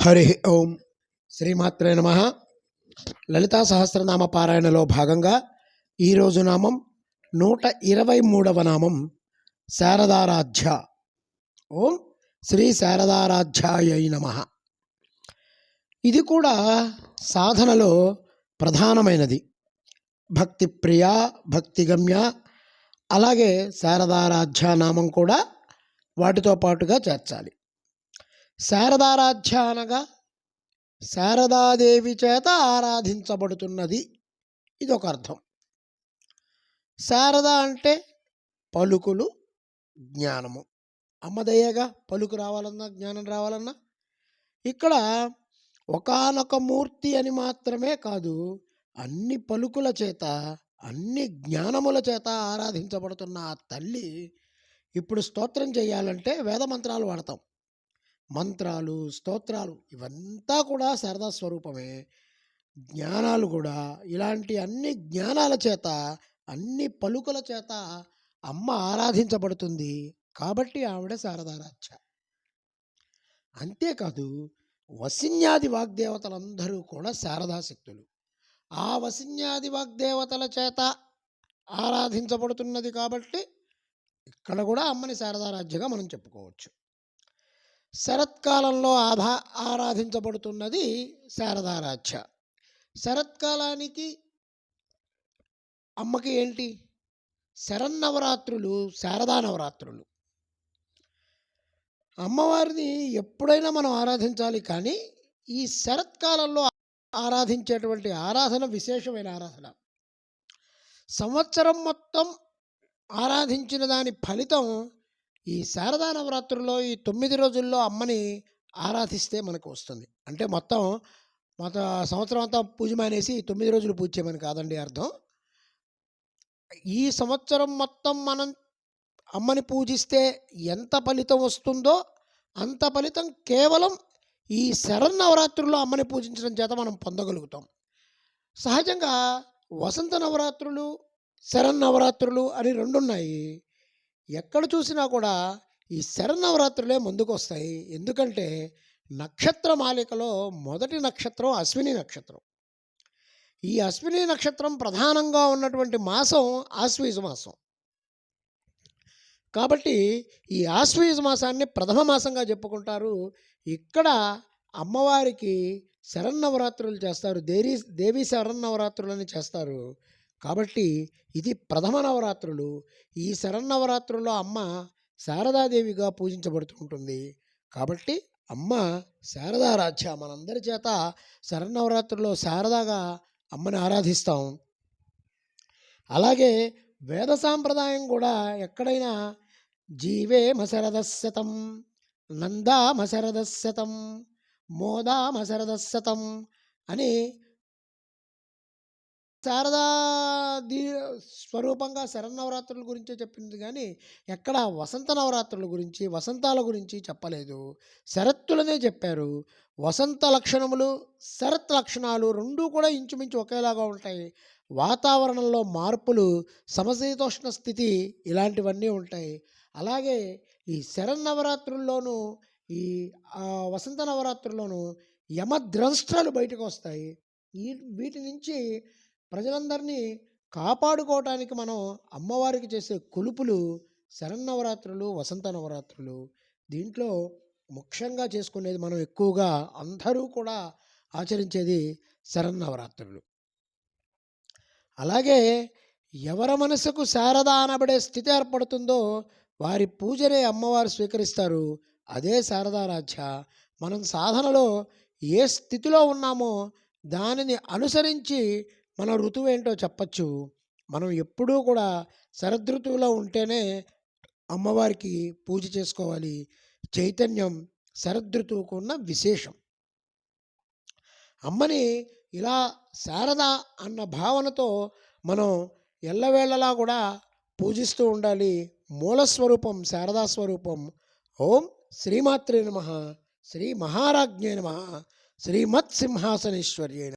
హరి ఓం శ్రీమాత్రే నమ. లలితా సహస్రనామ పారాయణలో భాగంగా ఈరోజు నామం నూట ఇరవై మూడవ నామం శారదారాధ్య. ఓం శ్రీ శారదారాధ్యాయ నమ. ఇది కూడా సాధనలో ప్రధానమైనది. భక్తి ప్రియ భక్తిగమ్య అలాగే శారదారాధ్య నామం కూడా వాటితో పాటుగా చేర్చాలి. శారదారాధ్య అనగా శారదాదేవి చేత ఆరాధించబడుతున్నది. ఇది ఒక అర్థం. శారద అంటే పలుకులు జ్ఞానము. అమ్మదయ్యగా పలుకు రావాలన్నా జ్ఞానం రావాలన్నా ఇక్కడ ఒకానొక మూర్తి అని మాత్రమే కాదు అన్ని పలుకుల చేత అన్ని జ్ఞానముల చేత ఆరాధించబడుతున్న ఆ తల్లి ఇప్పుడు స్తోత్రం చేయాలంటే వేద మంత్రాలు వాడతాం. మంత్రాలు స్తోత్రాలు ఇవంతా కూడా శారదా స్వరూపమే. జ్ఞానాలు కూడా ఇలాంటి అన్ని జ్ఞానాల చేత అన్ని పలుకుల చేత అమ్మ ఆరాధించబడుతుంది కాబట్టి ఆవిడ శారదారాధ్య. అంతేకాదు వసిన్యాది వాగ్దేవతలందరూ కూడా శారదాశక్తులు. ఆ వసిన్యాది వాగ్దేవతల చేత ఆరాధించబడుతున్నది కాబట్టి ఇక్కడ కూడా అమ్మని శారదారాధ్యగా మనం చెప్పుకోవచ్చు. శరత్కాలంలో ఆధా ఆరాధించబడుతున్నది శారదారాధ్య. శరత్కాలానికి అమ్మకి ఏంటి? శరన్నవరాత్రులు శారదా నవరాత్రులు. అమ్మవారిని ఎప్పుడైనా మనం ఆరాధించాలి కానీ ఈ శరత్కాలంలో ఆరాధించేటువంటి ఆరాధన విశేషమైన ఆరాధన. సంవత్సరం మొత్తం ఆరాధించిన దాని ఫలితం ఈ శారదా నవరాత్రుల్లో ఈ తొమ్మిది రోజుల్లో అమ్మని ఆరాధిస్తే మనకు వస్తుంది. అంటే మొత్తం మొత్తం సంవత్సరం అంతా పూజ మానేసి తొమ్మిది రోజులు పూజ చేయమని కాదండి అర్థం. ఈ సంవత్సరం మొత్తం మనం అమ్మని పూజిస్తే ఎంత ఫలితం వస్తుందో అంత ఫలితం కేవలం ఈ శరన్నవరాత్రుల్లో అమ్మని పూజించడం చేత మనం పొందగలుగుతాం. సహజంగా వసంత నవరాత్రులు శరన్నవరాత్రులు అని రెండు ఉన్నాయి ఎక్కడ చూసినా కూడా ఈ శరన్నవరాత్రులే ముందుకు వస్తాయి ఎందుకంటే నక్షత్ర మాలికలో మొదటి నక్షత్రం అశ్విని నక్షత్రం. ఈ అశ్విని నక్షత్రం ప్రధానంగా ఉన్నటువంటి మాసం ఆశ్వీజ మాసం. కాబట్టి ఈ ఆశ్వీజ మాసాన్ని ప్రథమ మాసంగా చెప్పుకుంటారు. ఇక్కడ అమ్మవారికి శరన్నవరాత్రులు చేస్తారు. దేవి దేవి శరన్నవరాత్రులని చేస్తారు. కాబట్టి ఇది ప్రథమ నవరాత్రులు. ఈ శరన్నవరాత్రుల్లో అమ్మ శారదాదేవిగా పూజించబడుతూ ఉంటుంది. కాబట్టి అమ్మ శారదారాధ్య మనందరి చేత శరన్నవరాత్రుల్లో శారదాగా అమ్మని ఆరాధిస్తాం. అలాగే వేద సాంప్రదాయం కూడా ఎక్కడైనా జీవే మశరదశతం నందా మశరదశతం మోదా మశరదశతం అని శారదా దీ స్వరూపంగా శరన్నవరాత్రుల గురించే చెప్పింది కానీ ఎక్కడ వసంత నవరాత్రుల గురించి వసంతాల గురించి చెప్పలేదు. శరత్తులనే చెప్పారు. వసంత లక్షణములు శరత్ లక్షణాలు రెండూ కూడా ఇంచుమించు ఒకేలాగా ఉంటాయి. వాతావరణంలో మార్పులు సమశీతోష్ణ స్థితి ఇలాంటివన్నీ ఉంటాయి. అలాగే ఈ శరన్నవరాత్రుల్లోనూ ఈ వసంత నవరాత్రుల్లోనూ యమద్రంష్ట్రాలు బయటకు వస్తాయి ఈ వీటి నుంచి ప్రజలందరినీ కాపాడుకోవటానికి మనం అమ్మవారికి చేసే కొలుపులు శరన్నవరాత్రులు వసంత నవరాత్రులు దీంట్లో ముఖ్యంగా చేసుకునేది మనం ఎక్కువగా అందరూ కూడా ఆచరించేది శరన్నవరాత్రులు. అలాగే ఎవరి మనసుకు శారద అనబడే స్థితి ఏర్పడుతుందో వారి పూజనే అమ్మవారు స్వీకరిస్తారు. అదే శారదారాధ్య. మనం సాధనలో ఏ స్థితిలో ఉన్నామో దానిని అనుసరించి మన ఋతువు ఏంటో చెప్పచ్చు. మనం ఎప్పుడూ కూడా శరదృతువులో ఉంటేనే అమ్మవారికి పూజ చేసుకోవాలి. చైతన్యం శరదృతువుకు ఉన్న విశేషం. అమ్మని ఇలా శారద అన్న భావనతో మనం ఎల్లవేళలా కూడా పూజిస్తూ ఉండాలి. మూలస్వరూపం శారదా స్వరూపం. ఓం శ్రీమాత్రే నమ. శ్రీ మహారాజ్ఞే నమ. శ్రీమత్ సింహాసనేశ్వర్యే